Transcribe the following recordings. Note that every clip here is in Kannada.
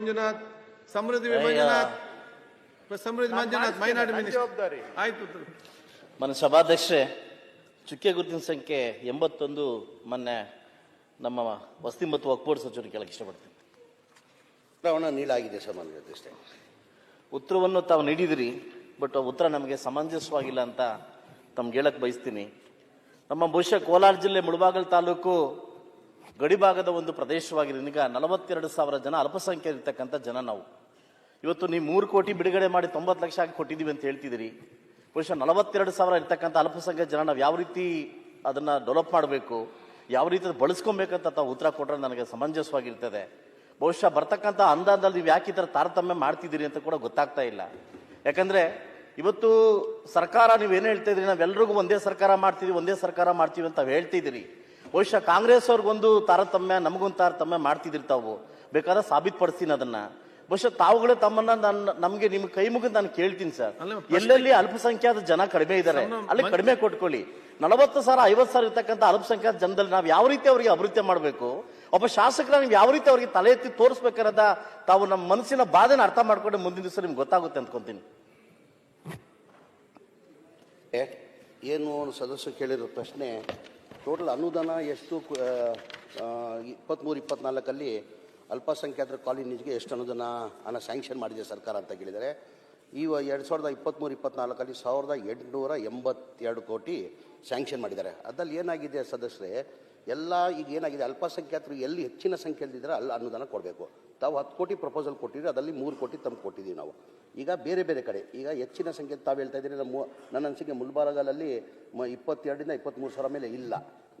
ಮಂಜುನಾಥ್ ಸಮೃದ್ಧಿ ಮಂಜುನಾಥ್ ಸಮೃದ್ಧಿ ಮಂಜುನಾಥ್ ಮೈನಾಡಿ ಮಿನಿಸ್ಟರ್. ಜವಾಬ್ದಾರಿ. ಆಯ್ತು ಮನ ಸಭಾಧ್ಯಕ್ಷರೇ ಚುಕ್ಕೆ ಗುರುತಿನ ಸಂಖ್ಯೆ ಎಂಬತ್ತೊಂದು ಮೊನ್ನೆ ನಮ್ಮ ವಸತಿ ಮತ್ತು ಒಕ್ಕೂಟ ಸಚಿವರು ಕೇಳಕ್ಕೆ ಇಷ್ಟಪಡ್ತೀನಿ. ಪ್ರವಣ ನೀಡಲಾಗಿದೆ ಸರ್ ನನಗೆ ಅಷ್ಟೇ ಉತ್ತರವನ್ನು ತಾವು ನೀಡಿದಿರಿ ಬಟ್ ಆ ಉತ್ತರ ನಮಗೆ ಸಮಂಜಸವಾಗಿಲ್ಲ ಅಂತ ತಮ್ಗೆ ಹೇಳಕ್ ಬಯಸ್ತೀನಿ. ನಮ್ಮ ಬಹುಶಃ ಕೋಲಾರ ಜಿಲ್ಲೆ ಮುಳಬಾಗಲ್ ತಾಲೂಕು ಗಡಿಭಾಗದ ಒಂದು ಪ್ರದೇಶವಾಗಿದೆ ಈಗ ನಲವತ್ತೆರಡು ಸಾವಿರ ಜನ ಅಲ್ಪಸಂಖ್ಯಾತರಿರ್ತಕ್ಕಂಥ ಜನ ನಾವು. ಇವತ್ತು ನೀವು ಮೂರು ಕೋಟಿ ಬಿಡುಗಡೆ ಮಾಡಿ ತೊಂಬತ್ತು ಲಕ್ಷ ಆಗಿ ಕೊಟ್ಟಿದ್ದೀವಿ ಅಂತ ಹೇಳ್ತಿದ್ದೀರಿ. ಬಹುಶಃ ನಲವತ್ತೆರಡು ಸಾವಿರ ಇರ್ತಕ್ಕಂಥ ಅಲ್ಪಸಂಖ್ಯಾತ ಜನ ನಾವು ಯಾವ ರೀತಿ ಅದನ್ನು ಡೆವಲಪ್ ಮಾಡಬೇಕು, ಯಾವ ರೀತಿ ಬಳಸ್ಕೊಬೇಕಂತ ತಾವು ಉತ್ತರ ಕೊಟ್ಟರೆ ನನಗೆ ಸಮಂಜಸವಾಗಿರ್ತದೆ. ಬಹುಶಃ ಬರ್ತಕ್ಕಂಥ ಅಂದಾಜಲ್ಲಿ ನೀವು ಯಾಕೆ ಈ ಥರ ತಾರತಮ್ಯ ಮಾಡ್ತಿದ್ದೀರಿ ಅಂತ ಕೂಡ ಗೊತ್ತಾಗ್ತಾ ಇಲ್ಲ. ಯಾಕಂದರೆ ಇವತ್ತು ಸರ್ಕಾರ ನೀವು ಏನು ಹೇಳ್ತಾ ಇದ್ರಿ ನಾವೆಲ್ಲರಿಗೂ ಒಂದೇ ಸರ್ಕಾರ ಮಾಡ್ತೀವಿ, ಒಂದೇ ಸರ್ಕಾರ ಮಾಡ್ತೀವಿ ಅಂತ ಹೇಳ್ತಿದ್ದೀರಿ. ಬಹುಶಃ ಕಾಂಗ್ರೆಸ್ ಅವ್ರಿಗೊಂದು ತಾರತಮ್ಯ ನಮಗೊಂದು ತಾರತಮ್ಯ ಮಾಡ್ತಿದ್ರಿ ತಾವು ಬೇಕಾದ್ರೆ ಸಾಬೀತುಪಡಿಸ್ತೀನಿ ಅದನ್ನ. ಬಹುಶಃ ತಾವುಗಳೇ ತಮ್ಮನ್ನ ನನ್ನ ನಮ್ಗೆ ನಿಮ್ ಕೈ ಮುಗಿದು ನಾನು ಕೇಳ್ತೀನಿ ಸರ್. ಎಲ್ಲೆಲ್ಲಿ ಅಲ್ಪಸಂಖ್ಯಾತ ಜನ ಕಡಿಮೆ ಇದ್ದಾರೆ ಅಲ್ಲಿ ಕಡಿಮೆ ಕೊಟ್ಕೊಳ್ಳಿ. ನಲವತ್ತು ಸಾವಿರ ಐವತ್ತು ಸಾವಿರ ಇರ್ತಕ್ಕಂಥ ಅಲ್ಪಸಂಖ್ಯಾತ ಜನದಲ್ಲಿ ನಾವು ಯಾವ ರೀತಿ ಅವರಿಗೆ ಅಭಿವೃದ್ಧಿ ಮಾಡಬೇಕು? ಒಬ್ಬ ಶಾಸಕರ ನೀವು ಯಾವ ರೀತಿ ಅವರಿಗೆ ತಲೆ ಎತ್ತಿ ತೋರಿಸ್ಬೇಕಾರದ ತಾವು ನಮ್ಮ ಮನಸ್ಸಿನ ಬಾಧೆನ ಅರ್ಥ ಮಾಡ್ಕೊಂಡು ಮುಂದಿನ ದಿವಸ ನಿಮ್ಗೆ ಗೊತ್ತಾಗುತ್ತೆ ಅಂದ್ಕೊಂತೀನಿ ಏ, ಏನು ಸದಸ್ಯರು ಕೇಳಿರೋ ಪ್ರಶ್ನೆ ಟೋಟಲ್ ಅನುದಾನ ಎಷ್ಟು ಇಪ್ಪತ್ತ್ಮೂರು ಇಪ್ಪತ್ನಾಲ್ಕಲ್ಲಿ ಅಲ್ಪಸಂಖ್ಯಾತರ ಕಾಲೇಜಿಗೆ ಎಷ್ಟು ಅನುದಾನ ಹಣ ಸ್ಯಾಂಕ್ಷನ್ ಮಾಡಿದೆ ಸರ್ಕಾರ ಅಂತ ಕೇಳಿದರೆ, ಈ ಎರಡು ಸಾವಿರದ ಇಪ್ಪತ್ತ್ಮೂರು ಇಪ್ಪತ್ನಾಲ್ಕಲ್ಲಿ ಸಾವಿರದ ಎಂಟುನೂರ ಎಂಬತ್ತೆರಡು ಕೋಟಿ ಸ್ಯಾಂಕ್ಷನ್ ಮಾಡಿದ್ದಾರೆ. ಅದರಲ್ಲಿ ಏನಾಗಿದೆ ಸದಸ್ಯರೇ ಎಲ್ಲ ಈಗ ಏನಾಗಿದೆ, ಅಲ್ಪಸಂಖ್ಯಾತರು ಎಲ್ಲಿ ಹೆಚ್ಚಿನ ಸಂಖ್ಯೆಯಲ್ಲಿದ್ದರೆ ಅಲ್ಲಿ ಅನುದಾನ ಕೊಡಬೇಕು. ತಾವು ಹತ್ತು ಕೋಟಿ ಪ್ರಪೋಸಲ್ ಕೊಟ್ಟಿದ್ರೆ ಅದರಲ್ಲಿ ಮೂರು ಕೋಟಿ ತಮ್ಮ ಕೊಟ್ಟಿದ್ದೀವಿ ನಾವು. ಈಗ ಬೇರೆ ಬೇರೆ ಕಡೆ, ಈಗ ಹೆಚ್ಚಿನ ಸಂಖ್ಯೆ ತಾವು ಹೇಳ್ತಾ ಇದ್ದೀರಿ, ನಮ್ಮ ನನ್ನ ಅನಿಸಿಕೆ ಮುಲ್ಬಾರಗಲಲ್ಲಿ ಮ ಇಪ್ಪತ್ತೆರಡರಿಂದ ಇಪ್ಪತ್ತ್ಮೂರು ಸಾವಿರ ಮೇಲೆ ಇಲ್ಲ.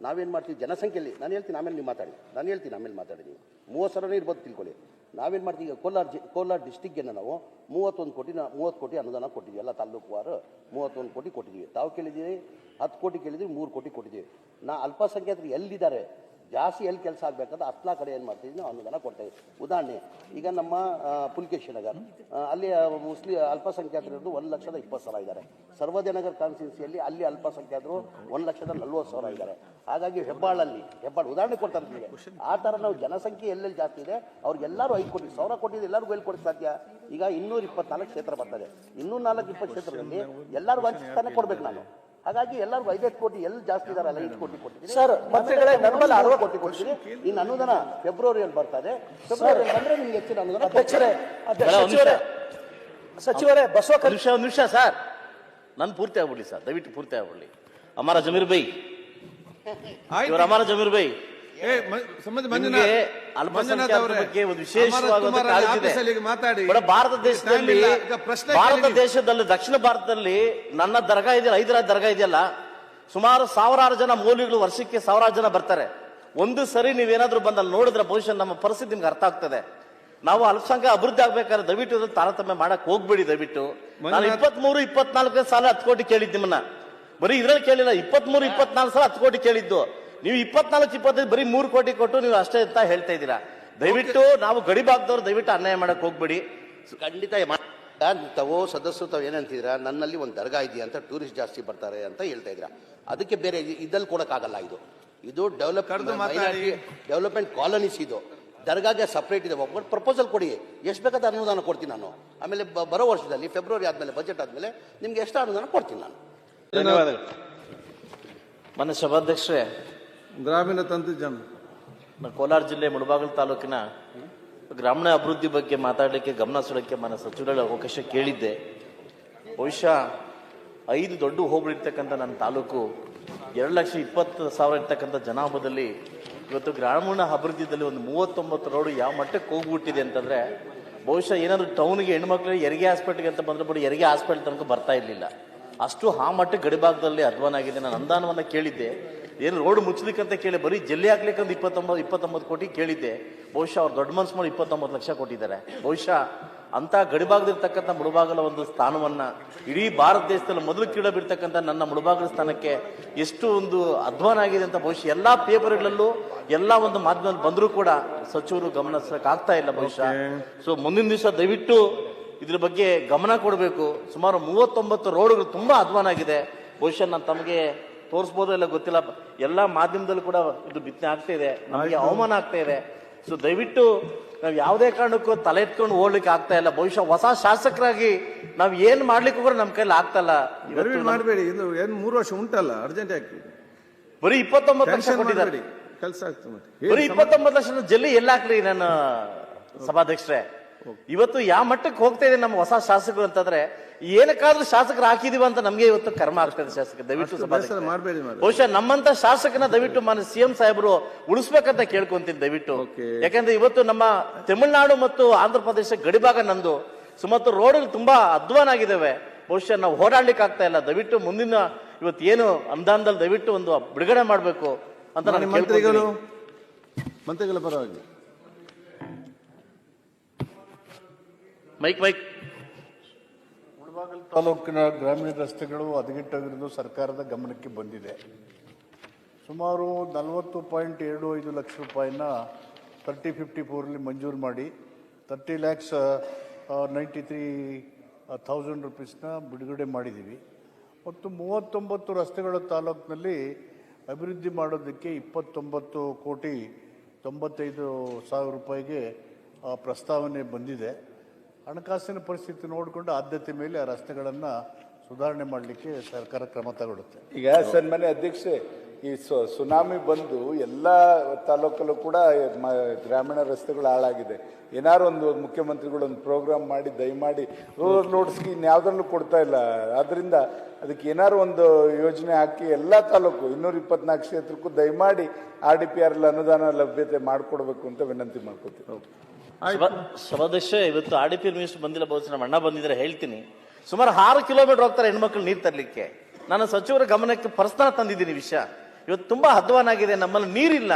ನಾವೇನು ಮಾಡ್ತೀವಿ, ಜನಸಂಖ್ಯೆಯಲ್ಲಿ, ನಾನು ಹೇಳ್ತೀನಿ, ಆಮೇಲೆ ನೀವು ಮಾತಾಡಿ, ನಾನು ಹೇಳ್ತೀನಿ, ಆಮೇಲೆ ಮಾತಾಡಿ ನೀವು. ಮೂವತ್ತು ಸಾವಿರನೇ ಇರ್ಬೋದು ತಿಳ್ಕೊಳ್ಳಿ. ನಾವೇನು ಮಾಡ್ತೀವಿ? ಈಗ ಕೋಲಾರ ಜಿ, ಕೋಲಾರ ಡಿಸ್ಟಿಕ್ಗೆ ನಾವು ಮೂವತ್ತೊಂದು ಕೋಟಿ ಮೂವತ್ತು ಕೋಟಿ ಅನುದಾನ ಕೊಟ್ಟಿದ್ದೀವಿ. ಎಲ್ಲ ತಾಲೂಕುವಾರು ಮೂವತ್ತೊಂದು ಕೋಟಿ ಕೊಟ್ಟಿದ್ದೀವಿ. ತಾವು ಕೇಳಿದ್ದೀವಿ ಹತ್ತು ಕೋಟಿ ಕೇಳಿದ್ವಿ ಮೂರು ಕೋಟಿ ಕೊಟ್ಟಿದ್ದೀವಿ. ನಾ ಅಲ್ಪಸಂಖ್ಯಾತರು ಎಲ್ಲಿದ್ದಾರೆ? ಜಾಸ್ತಿ ಎಲ್ಲಿ ಕೆಲಸ ಆಗಬೇಕಾದ್ರೆ ಅತ್ಲಾ ಕಡೆ ಏನು ಮಾಡ್ತೀವಿ? ನಾವು ಅನುದಾನ ಕೊಡ್ತೇವೆ. ಉದಾಹರಣೆ, ಈಗ ನಮ್ಮ ಪುಲ್ಕೇಶಿ ನಗರ್ ಅಲ್ಲಿ ಮುಸ್ಲಿ ಅಲ್ಪಸಂಖ್ಯಾತರು ಒಂದು ಲಕ್ಷದ ಇಪ್ಪತ್ತು ಸಾವಿರ ಇದ್ದಾರೆ. ಸರ್ವಜನಗರ್ ಕಾನ್ಸ್ಟಿಟ್ಯೂನ್ಸಿಯಲ್ಲಿ ಅಲ್ಲಿ ಅಲ್ಪಸಂಖ್ಯಾತರು ಒಂದು ಲಕ್ಷದ ನಲ್ವತ್ತು ಸಾವಿರ ಇದ್ದಾರೆ. ಹಾಗಾಗಿ ಹೆಬ್ಬಾಳಲ್ಲಿ, ಹೆಬ್ಬಾಳ, ಉದಾಹರಣೆ ಕೊಡ್ತಾರೆ ನಿಮಗೆ ಆ ಥರ ನಾವು ಜನಸಂಖ್ಯೆ ಎಲ್ಲೆಲ್ಲಿ ಜಾಸ್ತಿ ಇದೆ, ಅವ್ರಿಗೆಲ್ಲರೂ ಐದು ಕೋಟಿ, ಸಾವಿರ ಕೊಟ್ಟಿದ್ದು ಎಲ್ಲರಿಗೂ ಎಲ್ಲಿ ಕೊಡಕ್ಕೆ ಸಾಧ್ಯ? ಈಗ ಇನ್ನೂರ ಇಪ್ಪತ್ನಾಲ್ಕು ಕ್ಷೇತ್ರ ಬರ್ತದೆ. ಇನ್ನೂರ ನಾಲ್ಕು ಇಪ್ಪತ್ತು ಕ್ಷೇತ್ರದಲ್ಲಿ ಎಲ್ಲರಿಗೂ ತಾನೇ ಕೊಡ್ಬೇಕು ನಾನು. ಹಾಗಾಗಿ ಎಲ್ಲರಿಗೂ ಐದೈದು ಕೋಟಿ ಎಲ್ಲಿ ಜಾಸ್ತಿ ಇದಾರಲ್ಲ ಐದು ಕೋಟಿ ಕೊಟ್ಟಿದ್ದೀನಿ. ಸರ್, ಮಂತ್ರಿಗಳೇ, ನರ್ಮಲ ಅರವತ್ತು ಕೋಟಿ ಕೊಟ್ಟಿದ್ದೀನಿ. ಇನ್ನು ಅನುದಾನ ಫೆಬ್ರವರಿಯಲ್ಲಿ ಬರ್ತದೆ ಫೆಬ್ರವರಿಯಲ್ಲಿ ಬಂದ್ರೆ ನಿಮ್ಗೆ ಹೆಚ್ಚಿನ ಅನುದಾನ ಅಧ್ಯಕ್ಷರೇ. ಸಚಿವರೇ ಸಚಿವರೇ ಬಸವ ನಿಮಿಷ ಒಂದು ನಿಮಿಷ ಸರ್. ನಾನು ಪೂರ್ತಿ ಆಗ್ಬಿಡ್ಲಿ ಸರ್. ದಯವಿಟ್ಟು ಪೂರ್ತಿ ಆಗ್ಬಿಡ್ಲಿ. ಅಮರ ಜಮೀರ್ ಬೈ. ಆಯ್ತು. ಇವರು ಅಮಾರ ಜಮೀರ್ ಬೈ. ಬಗ್ಗೆ ಒಂದು ವಿಶೇಷವಾದ ಭಾರತ ದೇಶದಲ್ಲಿ ಭಾರತ ದೇಶದಲ್ಲಿ ದಕ್ಷಿಣ ಭಾರತದಲ್ಲಿ ನನ್ನ ದರ್ಗಾ ಇದೆಯಲ್ಲ ಹೈದರಾಬಾದ್ ದರ್ಗಾ ಇದೆಯಲ್ಲ ಸುಮಾರು ಸಾವಿರಾರು ಜನ ಮೌಲ್ಯಗಳು ವರ್ಷಕ್ಕೆ ಸಾವಿರಾರು ಜನ ಬರ್ತಾರೆ. ಒಂದು ಸರಿ ನೀವೇನಾದ್ರೂ ಬಂದಲ್ಲಿ ನೋಡಿದ್ರೆ ಬಹುಶಃ ನಮ್ಮ ಪರಿಸ್ಥಿತಿ ನಿಮ್ಗೆ ಅರ್ಥ ಆಗ್ತದೆ. ನಾವು ಅಲ್ಪಸಂಖ್ಯಾ ಅಭಿವೃದ್ಧಿ ಆಗ್ಬೇಕಾದ್ರೆ ದಯವಿಟ್ಟು ತಾರತಮ್ಯ ಮಾಡಕ್ ಹೋಗ್ಬೇಡಿ ದಯವಿಟ್ಟು. ನಾನು ಮಂಜುನಾಥ್- ಇಪ್ಪತ್ಮೂರು ಇಪ್ಪತ್ನಾಲ್ಕನೇ ಸಾಲ ಹತ್ತು ಕೋಟಿ ಕೇಳಿದ್ದು ನಿಮ್ಮನ್ನ. ಬರೀ ಇದ್ರಲ್ಲಿ ಕೇಳಿಲ್ಲ ಇಪ್ಪತ್ಮೂರು ಇಪ್ಪತ್ನಾಲ್ಕು ಸಾಲ ಹತ್ತು ಕೋಟಿ ಕೇಳಿದ್ದು. ನೀವು ಇಪ್ಪತ್ನಾಲ್ಕು ಇಪ್ಪತ್ತೈದು ಬರೀ ಮೂರು ಕೋಟಿ ಕೊಟ್ಟು ನೀವು ಅಷ್ಟೇ ಅಂತ ಹೇಳ್ತಾ ಇದ್ದೀರಾ? ದಯವಿಟ್ಟು ನಾವು ಗಡಿ ಭಾಗದವ್ರು ದಯವಿಟ್ಟು ಅನ್ಯಾಯ ಮಾಡಕ್ಕೆ ಹೋಗ್ಬೇಡಿ. ಖಂಡಿತ ತಾವು ಸದಸ್ಯರು ತಾವು ಏನಂತಿದ್ದೀರಾ ನನ್ನಲ್ಲಿ ಒಂದು ದರ್ಗಾ ಇದೆಯಾ ಅಂತ ಟೂರಿಸ್ಟ್ ಜಾಸ್ತಿ ಬರ್ತಾರೆ ಅಂತ ಹೇಳ್ತಾ ಇದ್ದೀರಾ. ಅದಕ್ಕೆ ಬೇರೆ ಇದಲ್ಲಿ ಕೊಡೋಕ್ಕಾಗಲ್ಲ ಇದು. ಇದು ಡೆವಲಪ್ ಡೆವಲಪ್ಮೆಂಟ್ ಕಾಲೋನೀಸ್ ಇದು. ದರ್ಗಾಗೆ ಸಪ್ರೇಟ್ ಇದೆ. ಒಬ್ಬ ಪ್ರಪೋಸಲ್ ಕೊಡಿ. ಎಷ್ಟು ಬೇಕಾದ ಅನುದಾನ ಕೊಡ್ತೀನಿ ನಾನು. ಆಮೇಲೆ ಬ- ಬರೋ ವರ್ಷದಲ್ಲಿ ಫೆಬ್ರವರಿ ಆದಮೇಲೆ ಬಜೆಟ್ ಆದಮೇಲೆ ನಿಮ್ಗೆ ಎಷ್ಟು ಅನುದಾನ ಕೊಡ್ತೀನಿ ನಾನು. ಧನ್ಯವಾದಗಳು. ಮನೆ ಸಭಾಧ್ಯಕ್ಷರೇ ಗ್ರಾಮೀಣ ತಂತ್ರ ಜನ. ನಾನು ಕೋಲಾರ ಜಿಲ್ಲೆ ಮುಳಬಾಗಿಲು ತಾಲೂಕಿನ ಗ್ರಾಮೀಣ ಅಭಿವೃದ್ಧಿ ಬಗ್ಗೆ ಮಾತಾಡಲಿಕ್ಕೆ ಗಮನ ಸೆಳಕ್ಕೆ ಮನ ಸಚಿವರ ಅವಕಾಶ ಕೇಳಿದ್ದೆ. ಬಹುಶಃ ಐದು ದೊಡ್ಡ ಹೋಬಳಿ ಇರ್ತಕ್ಕಂಥ ನನ್ನ ತಾಲೂಕು ಎರಡು ಲಕ್ಷ ಇಪ್ಪತ್ತು ಸಾವಿರ ಇರ್ತಕ್ಕಂಥ ಜನಾಭದಲ್ಲಿ ಇವತ್ತು ಗ್ರಾಮೀಣ ಅಭಿವೃದ್ಧಿದಲ್ಲಿ ಒಂದು ಮೂವತ್ತೊಂಬತ್ತು ರೋಡು ಯಾವ ಮಟ್ಟಕ್ಕೆ ಹೋಗ್ಬಿಟ್ಟಿದೆ ಅಂತಂದರೆ ಬಹುಶಃ ಏನಾದರೂ ಟೌನ್ಗೆ ಹೆಣ್ಮಕ್ಳಿಗೆ ಹೆರಿಗೆ ಹಾಸ್ಪಿಟ್ಲ್ಗೆ ಅಂತ ಬಂದ್ರೆ ಬಿಡಿ, ಹೆರಿಗೆ ಹಾಸ್ಪಿಟ್ಲ್ ತನಕ ಬರ್ತಾ ಇರಲಿಲ್ಲ. ಅಷ್ಟು ಆ ಮಟ್ಟ ಗಡಿಭಾಗದಲ್ಲಿ ಅಧ್ವಾನ ಆಗಿದೆ. ನಾನು ಅನುದಾನವನ್ನು ಕೇಳಿದ್ದೆ. ಏನು ರೋಡ್ ಮುಚ್ಚಲಿಕ್ಕಂತ ಕೇಳಿ ಬರೀ ಜಲ್ಲಿ ಹಾಕ್ಲಿಕ್ಕಂತ ಇಪ್ಪತ್ತೊಂಬತ್ತು ಇಪ್ಪತ್ತೊಂಬತ್ತು ಕೋಟಿ ಕೇಳಿದ್ದೆ. ಬಹುಶಃ ಅವ್ರು ದೊಡ್ಡ ಮನಸ್ಸು ಮಾಡಿ ಇಪ್ಪತ್ತೊಂಬತ್ತು ಲಕ್ಷ ಕೊಟ್ಟಿದ್ದಾರೆ. ಬಹುಶಃ ಅಂತ ಗಡಿಭಾಗದಿರ್ತಕ್ಕಂಥ ಮುಳುಭಾಗಲ ಒಂದು ಸ್ಥಾನವನ್ನು ಇಡೀ ಭಾರತ ದೇಶದಲ್ಲಿ ಮೊದಲು ಕೀಳಬಿರ್ತಕ್ಕಂಥ ನನ್ನ ಮುಳುಭಾಗದ ಸ್ಥಾನಕ್ಕೆ ಎಷ್ಟು ಒಂದು ಅಧ್ವಾನ ಆಗಿದೆ ಅಂತ ಬಹುಶಃ ಎಲ್ಲ ಪೇಪರ್ಗಳಲ್ಲೂ ಎಲ್ಲ ಒಂದು ಮಾಧ್ಯಮದಲ್ಲಿ ಬಂದರೂ ಕೂಡ ಸಚಿವರು ಗಮನಿಸೋಕ್ಕಾಗ್ತಾ ಇಲ್ಲ ಬಹುಶಃ. ಸೊ ಮುಂದಿನ ದಿವಸ ದಯವಿಟ್ಟು ಇದ್ರ ಬಗ್ಗೆ ಗಮನ ಕೊಡಬೇಕು. ಸುಮಾರು ಮೂವತ್ತೊಂಬತ್ತು ರೋಡ್ಗಳು ತುಂಬ ಅಧ್ವಾನ ಆಗಿದೆ. ಬಹುಶಃ ನಾನು ತಮಗೆ ತೋರಿಸ್ಬೋದೋ ಇಲ್ಲ ಗೊತ್ತಿಲ್ಲ. ಎಲ್ಲ ಮಾಧ್ಯಮದಲ್ಲೂ ಕೂಡ ಇದು ಬಿತ್ತನೆ ಆಗ್ತಾ ಇದೆ. ನಮಗೆ ಅವಮಾನ ಆಗ್ತಾ ಇದೆ. ಸೊ ದಯವಿಟ್ಟು ನಾವು ಯಾವುದೇ ಕಾರಣಕ್ಕೂ ತಲೆ ಎತ್ಕೊಂಡು ಓಡ್ಲಿಕ್ಕೆ ಆಗ್ತಾ ಇಲ್ಲ. ಬಹುಶಃ ಹೊಸ ಶಾಸಕರಾಗಿ ನಾವು ಏನ್ ಮಾಡ್ಲಿಕ್ಕೂ ಕೂಡ ನಮ್ಮ ಕೈಲಿ ಆಗ್ತಾ ಇಲ್ಲ. ಮಾಡಬೇಡಿ. ಇದು ಏನು ಮೂರು ವರ್ಷ ಉಂಟಲ್ಲ ಅರ್ಜೆಂಟ್ ಯಾಕೆ ಬರೀ ಇಪ್ಪತ್ತೊಂಬತ್ತು ಲಕ್ಷ ಕೊಟ್ಟಿದ್ದಾರೆ. ಕೆಲಸ ಆಗ್ತದೆ ಬರೀ ಇಪ್ಪತ್ತೊಂಬತ್ತು ಲಕ್ಷ ಜಲ್ಲಿ ಎಲ್ಲ ಹಾಕ್ಲಿ ನನ್ನ ಸಭಾಧ್ಯಕ್ಷರೇ? ಇವತ್ತು ಯಾವ ಮಟ್ಟಕ್ಕೆ ಹೋಗ್ತಾ ಇದೆ ನಮ್ಮ ಹೊಸ ಶಾಸಕರು ಅಂತಂದ್ರೆ ಏನಕ್ಕಾದ್ರೂ ಶಾಸಕರು ಹಾಕಿದೀವ ಅಂತ ನಮ್ಗೆ ಇವತ್ತು ಕರ್ಮ ಆಗ್ತದೆ ಶಾಸಕ ದಯವಿಟ್ಟು. ಮಾಡಬೇಡಿ. ಬಹುಶಃ ನಮ್ಮಂತ ಶಾಸಕನ ದಯವಿಟ್ಟು ಮಾನ್ಯ ಸಿಎಂ ಸಾಹೇಬರು ಉಳಿಸ್ಬೇಕಂತ ಕೇಳ್ಕೊಂತೀನಿ ದಯವಿಟ್ಟು. ಯಾಕಂದ್ರೆ ಇವತ್ತು ನಮ್ಮ ತಮಿಳುನಾಡು ಮತ್ತು ಆಂಧ್ರ ಪ್ರದೇಶ ಗಡಿಭಾಗ ನಂದು ಸುಮಾರು ರೋಡ್ ತುಂಬಾ ಅಧ್ವಾನ ಆಗಿದ್ದಾವೆ ಬಹುಶಃ ನಾವು ಹೋರಾಡ್ಲಿಕ್ಕೆ ಆಗ್ತಾ ಇಲ್ಲ ದಯವಿಟ್ಟು ಮುಂದಿನ ಇವತ್ತು ಏನು ಅನುದಾನದಲ್ಲಿ ದಯವಿಟ್ಟು ಒಂದು ಬಿಡುಗಡೆ ಮಾಡಬೇಕು ಅಂತ ನಾನು ಮಂತ್ರಿಗಳು. ಮಂತ್ರಿಗಳ ಪರವಾಗಿ ಮೈಕ್ ಮೈಕ್. ಮುಳಬಾಗಿಲು ತಾಲೂಕಿನ ಗ್ರಾಮೀಣ ರಸ್ತೆಗಳು ಹದಗೆಟ್ಟೋಗಿರೋದು ಸರ್ಕಾರದ ಗಮನಕ್ಕೆ ಬಂದಿದೆ. ಸುಮಾರು ನಲವತ್ತು ಪಾಯಿಂಟ್ ಎರಡು ಐದು ಲಕ್ಷ ರೂಪಾಯಿನ ತರ್ಟಿ ಫಿಫ್ಟಿ ಫೋರಲ್ಲಿ ಮಂಜೂರು ಮಾಡಿ, thirty lakhs ninety three thousand ರುಪೀಸ್ನ ಬಿಡುಗಡೆ ಮಾಡಿದ್ದೀವಿ. ಮತ್ತು ಮೂವತ್ತೊಂಬತ್ತು ರಸ್ತೆಗಳ ತಾಲೂಕಿನಲ್ಲಿ ಅಭಿವೃದ್ಧಿ ಮಾಡೋದಕ್ಕೆ ಇಪ್ಪತ್ತೊಂಬತ್ತು ಕೋಟಿ ತೊಂಬತ್ತೈದು ಸಾವಿರ ರೂಪಾಯಿಗೆ ಪ್ರಸ್ತಾವನೆ ಬಂದಿದೆ. ಹಣಕಾಸಿನ ಪರಿಸ್ಥಿತಿ ನೋಡಿಕೊಂಡು ಆದ್ಯತೆ ಮೇಲೆ ಆ ರಸ್ತೆಗಳನ್ನು ಸುಧಾರಣೆ ಮಾಡಲಿಕ್ಕೆ ಸರ್ಕಾರ ಕ್ರಮ ತಗೊಳುತ್ತೆ ಈಗ ಸನ್ಮಾನ್ಯ ಅಧ್ಯಕ್ಷೆ ಈ ಸು- ಸುನಾಮಿ ಬಂದು ಎಲ್ಲ ತಾಲೂಕಲ್ಲೂ ಕೂಡ ಗ್ರಾಮೀಣ ರಸ್ತೆಗಳು ಹಾಳಾಗಿದೆ. ಏನಾರು ಒಂದು ಮುಖ್ಯಮಂತ್ರಿಗಳು ಒಂದು ಪ್ರೋಗ್ರಾಮ್ ಮಾಡಿ ದಯಮಾಡಿ ರೋಡ್ ರೋಡ್ಸ್ಗೆ ಇನ್ಯಾವುದರಲ್ಲೂ ಕೊಡ್ತಾ ಇಲ್ಲ. ಅದರಿಂದ ಅದಕ್ಕೆ ಏನಾರು ಒಂದು ಯೋಜನೆ ಹಾಕಿ ಎಲ್ಲ ತಾಲೂಕು ಇನ್ನೂರ ಇಪ್ಪತ್ನಾಲ್ಕು ಕ್ಷೇತ್ರಕ್ಕೂ ದಯಮಾಡಿ ಆರ್ ಡಿ ಪಿ ಆರ್ ಅನುದಾನ ಲಭ್ಯತೆ ಮಾಡಿಕೊಡ್ಬೇಕು ಅಂತ ವಿನಂತಿ ಮಾಡ್ಕೋತೀವಿ ಸಭಾಧ್ಯಕ್ಷ ಇವತ್ತು ಆರ್ ಡಿ ಪಿ ಮಿನಿಸ್ಟರ್ ಬಂದಿಲ್ಲ ಬಹುಶಃ ನಮ್ಮ ಅಣ್ಣ ಬಂದಿದ್ರೆ ಹೇಳ್ತೀನಿ. ಸುಮಾರು ಆರು ಕಿಲೋಮೀಟರ್ ಹೋಗ್ತಾರೆ ಹೆಣ್ಮಕ್ಳು ನೀರು ತರಲಿಕ್ಕೆ. ನಾನು ಸಚಿವರ ಗಮನಕ್ಕೆ ಪರ್ಸ್ನಲ್ ತಂದಿದ್ದೀನಿ ವಿಷಯ. ಇವತ್ತು ತುಂಬಾ ಹದ್ವಾನಾಗಿದೆ ನಮ್ಮಲ್ಲಿ ನೀರಿಲ್ಲ.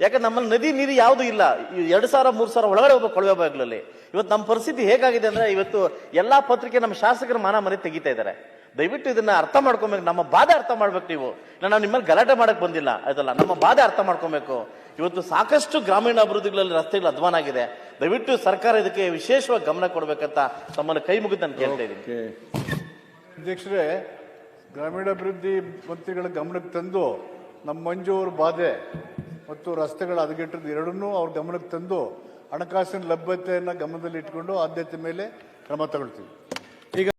ಯಾಕಂದ್ರೆ ನಮ್ಮಲ್ಲಿ ನದಿ ನೀರು ಯಾವುದು ಇಲ್ಲ. ಎರಡು ಸಾವಿರ ಮೂರು ಸಾವಿರ ಒಳಗಡೆ ಹೋಗ್ಬೇಕು ಕೊಳವೆ ಬಾಗಿಲಲ್ಲಿ ಇವತ್ತು ನಮ್ಮ ಪರಿಸ್ಥಿತಿ ಹೇಗಾಗಿದೆ ಅಂದ್ರೆ ಇವತ್ತು ಎಲ್ಲಾ ಪತ್ರಿಕೆ ನಮ್ಮ ಶಾಸಕರ ಮಾನ ಮನೆ ತೆಗಿತಾ ಇದ್ದಾರೆ. ದಯವಿಟ್ಟು ಇದನ್ನ ಅರ್ಥ ಮಾಡ್ಕೊಬೇಕು. ನಮ್ಮ ಬಾಧೆ ಅರ್ಥ ಮಾಡ್ಬೇಕು ನೀವು. ನಾನು ನಾವು ನಿಮ್ಮಲ್ಲಿ ಗಲಾಟೆ ಮಾಡಕ್ ಬಂದಿಲ್ಲ. ಅದಲ್ಲ ನಮ್ಮ ಬಾಧೆ ಅರ್ಥ ಮಾಡ್ಕೊಬೇಕು. ಇವತ್ತು ಸಾಕಷ್ಟು ಗ್ರಾಮೀಣ ಅಭಿವೃದ್ಧಿಗಳಲ್ಲಿ ರಸ್ತೆಗಳು ಅಧ್ವಾನ ಆಗಿದೆ ದಯವಿಟ್ಟು ಸರ್ಕಾರ ಇದಕ್ಕೆ ವಿಶೇಷವಾಗಿ ಗಮನ ಕೊಡಬೇಕಂತ ತಮ್ಮನ್ನು ಕೈ ಮುಗಿದು ನಾನು ಕೇಳ್ತಾ ಇದ್ದೀನಿ. ಅಧ್ಯಕ್ಷರೇ, ಗ್ರಾಮೀಣಾಭಿವೃದ್ಧಿ ಮಂತ್ರಿಗಳ ಗಮನಕ್ಕೆ ತಂದು ನಮ್ಮ ಮಂಜು ಅವ್ರ ಬಾಧೆ ಮತ್ತು ರಸ್ತೆಗಳ ಹದಗೆಟ್ಟದ್ದು ಎರಡನ್ನೂ ಅವ್ರ ಗಮನಕ್ಕೆ ತಂದು ಹಣಕಾಸಿನ ಲಭ್ಯತೆಯನ್ನು ಗಮನದಲ್ಲಿ ಇಟ್ಕೊಂಡು ಆದ್ಯತೆ ಮೇಲೆ ಕ್ರಮ ತಗೊಳ್ತೀವಿ.